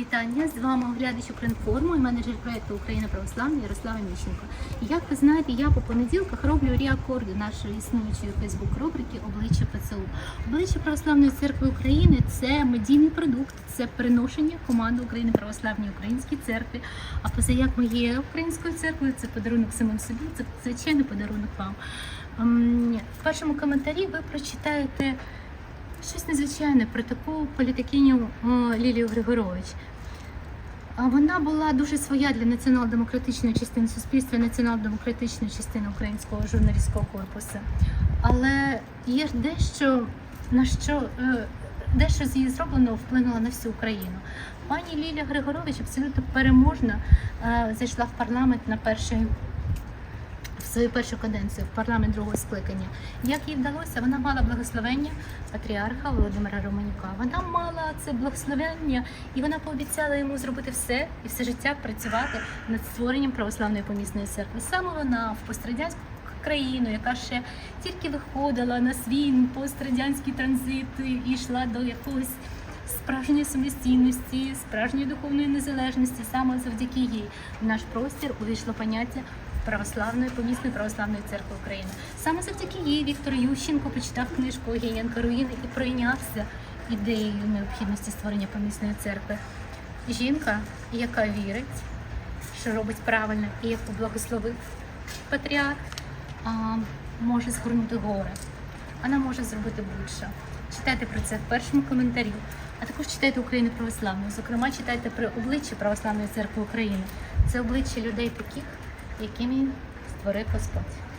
Вітання з вами оглядач Укрінформу і менеджер проекту Україна Православна Ярослава Міщенко. Як ви знаєте, я по понеділках роблю реакорди нашої існуючої Фейсбук-рубрики Обличчя ПЦУ. Обличчя Православної церкви України це медійний продукт, це переношення команди України Православній Українській церкві. А позаяк ми є українською церквою, це подарунок самим собі, це звичайний подарунок вам. Ем, В першому коментарі ви прочитаєте. Щось незвичайне про таку політикиню Лілію Григорович. Вона була дуже своя для націонал-демократичної частини суспільства, націонал-демократичної частини українського журналістського корпусу. Але є дещо, на що е, дещо з її зроблено вплинуло на всю Україну. Пані Лілія Григорович абсолютно переможно е, зайшла в парламент на перший свою першу каденцію в парламент другого скликання. Як їй вдалося, вона мала благословення патріарха Володимира Романюка. Вона мала це благословення, і вона пообіцяла йому зробити все і все життя працювати над створенням православної помісної церкви. Саме вона в пострадянську країну, яка ще тільки виходила на свій пострадянський транзит і йшла до якогось справжньої самостійності, справжньої духовної незалежності, саме завдяки їй в наш простір увійшло поняття православної помісної православної церкви України. Саме завдяки їй Віктор Ющенко почитав книжку Огієнка Руїни і прийнявся ідеєю необхідності створення помісної церкви. Жінка, яка вірить, що робить правильно і яку благословив патріарх, може згорнути гори. Вона може зробити будь-що. Читайте про це в першому коментарі, а також читайте Україну православну. Зокрема, читайте про обличчя Православної церкви України. Це обличчя людей таких, якими створив Господь.